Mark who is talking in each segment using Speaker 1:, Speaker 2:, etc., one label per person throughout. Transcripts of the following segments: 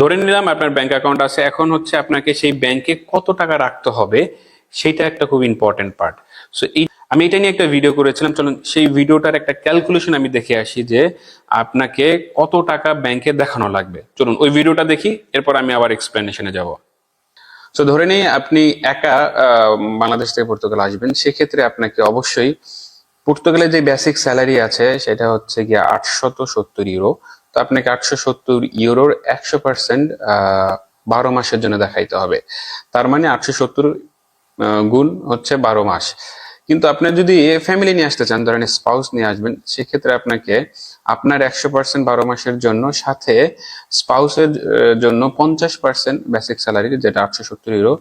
Speaker 1: ধরে নিলাম আপনার ব্যাংক অ্যাকাউন্ট আছে, এখন হচ্ছে আপনাকে সেই ব্যাংকে কত টাকা রাখতে হবে, সেটা একটা খুব ইম্পর্টেন্ট পার্ট সো এই আমি এটা নিয়ে একটা ভিডিও করেছিলাম, চলুন সেই ভিডিওটার একটা ক্যালকুলেশন আমি দেখে আসি যে আপনাকে কত টাকা ব্যাংকে দেখানো লাগবে। চলুন ওই ভিডিওটা দেখি, এরপর আমি আবার এক্সপ্লেনেশনে যাব। তো ধরে নিই আপনি একা বাংলাদেশ থেকে পর্তুগাল আসবেন, সেক্ষেত্রে আপনাকে অবশ্যই পর্তুগালের যে বেসিক স্যালারি আছে, সেটা হচ্ছে গিয়ে আটশত সত্তর ইউরো তো আপনাকে আটশো সত্তর ইউরোর একশো পার্সেন্ট বারো মাসের জন্য দেখাইতে হবে। তার মানে আটশো সত্তর গুণ হচ্ছে বারো মাস। কিন্তু আপনি যদি ফ্যামিলি নিয়ে আসতে চান, ধরেন স্পাউস নিয়ে আসবেন, সেক্ষেত্রে আপনাকে আপনার একশো পার্সেন্ট বারো মাসের জন্য সাথে স্পাউসের জন্য পঞ্চাশ পার্সেন্ট বেসিক স্যালারি যেটা আটশো সত্তর ইউরো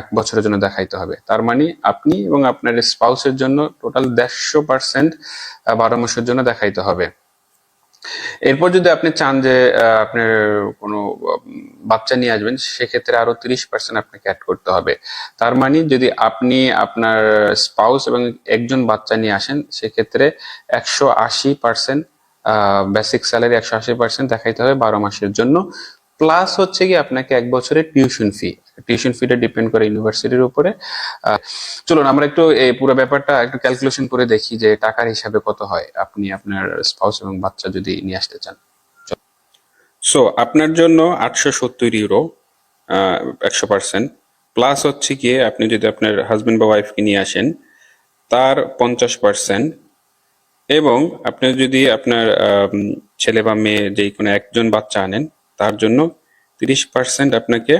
Speaker 1: এক বছরের জন্য দেখাইতে হবে। তার মানে আপনি এবং আপনার স্পাউসের জন্য টোটাল দেড়শো পার্সেন্ট বারো মাসের জন্য দেখাইতে হবে। এরপর যদি আপনি চান যে আপনার কোনো বাচ্চা নিয়ে আসবেন, সেক্ষেত্রে আরও তিরিশ পার্সেন্ট আপনাকে অ্যাড করতে হবে। তার মানে যদি আপনি আপনার স্পাউস এবং একজন বাচ্চা নিয়ে আসেন, সেক্ষেত্রে একশো আশি পার্সেন্ট বেসিক স্যালারি একশো আশি পার্সেন্ট দেখাইতে হবে বারো মাসের জন্য। প্লাস হচ্ছে কি আপনাকে এক বছরের টিউশন ফি টিউশন ফিটা ডিপেন্ড করে ইউনিভার্সিটির উপরে। চলুন, আমরা একটু এই পুরো ব্যাপারটা একটু ক্যালকুলেশন করে দেখি যে টাকার হিসাবে কত হয় আপনি আপনার স্পাউস এবং বাচ্চা যদি নিয়ে আসতে চান। সো আপনার জন্য আটশো সত্তর ইউরো একশো পার্সেন্ট প্লাস হচ্ছে গিয়ে আপনি যদি আপনার হাজবেন্ড বা ওয়াইফকে নিয়ে আসেন, তার পঞ্চাশ পার্সেন্ট এবং আপনি যদি আপনার ছেলে বা মেয়ে যে কোনো একজন বাচ্চা আনেন তার জন্য তিরিশ পার্সেন্ট আপনাকে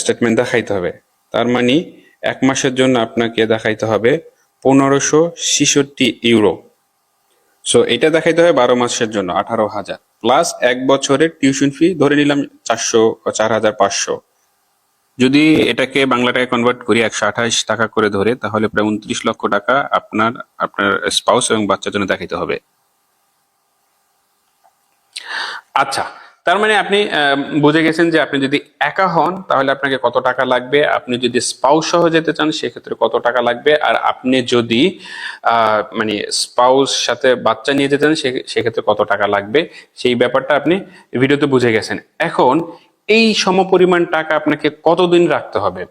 Speaker 1: স্টেটমেন্ট দেখাইতে হবে। তার মানে এক মাসের জন্য আপনাকে দেখাইতে হবে পনেরোশো ছেষট্টি ইউরো সো এটা দেখাইতে হবে বারো মাসের জন্য, আঠারো হাজার। প্লাস এক বছরের টিউশন ফি ধরে নিলাম চারশো, চার হাজার পাঁচশো। যদি এটাকে বাংলা টাকায় কনভার্ট করি একশো আঠাশ টাকা করে ধরে, তাহলে প্রায় উনত্রিশ লক্ষ টাকা আপনার আপনার স্পাউস এবং বাচ্চার জন্য দেখাইতে হবে। আচ্ছা তার মানে আপনি বুঝে গেছেন যে আপনি যদি একা হন, তাহলে আপনাকে কত টাকা লাগবে? আপনি যদি স্পাউস সহ যেতে চান, সেক্ষেত্রে কত টাকা লাগবে? আর আপনি যদি মানে স্পাউস সাথে বাচ্চা নিয়ে যেতে চান, সে- সেক্ষেত্রে কত টাকা লাগবে? সেই ব্যাপারটা আপনি ভিডিওতে বুঝে গেছেন। এখন, এই সমপরিমাণ টাকা আপনাকে কতদিন রাখতে হবে?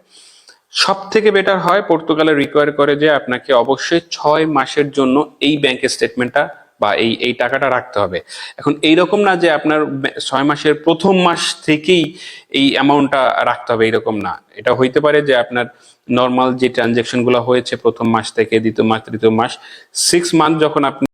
Speaker 1: সব থেকে বেটার হয়, পর্তুগালে রিকোয়ার করে যে আপনাকে অবশ্যই ছয় মাসের জন্য এই ব্যাংকের স্টেটমেন্টটা বা এই এই টাকাটা রাখতে হবে। এখন এইরকম না যে আপনার ছয় মাসের প্রথম মাস থেকেই এই অ্যামাউন্টটা রাখতে হবে, এইরকম না। এটা হইতে পারে যে আপনার নর্মাল যে ট্রানজেকশনগুলো হয়েছে প্রথম মাস থেকে দ্বিতীয় মাস, তৃতীয় মাস সিক্স মান্থ যখন আপনি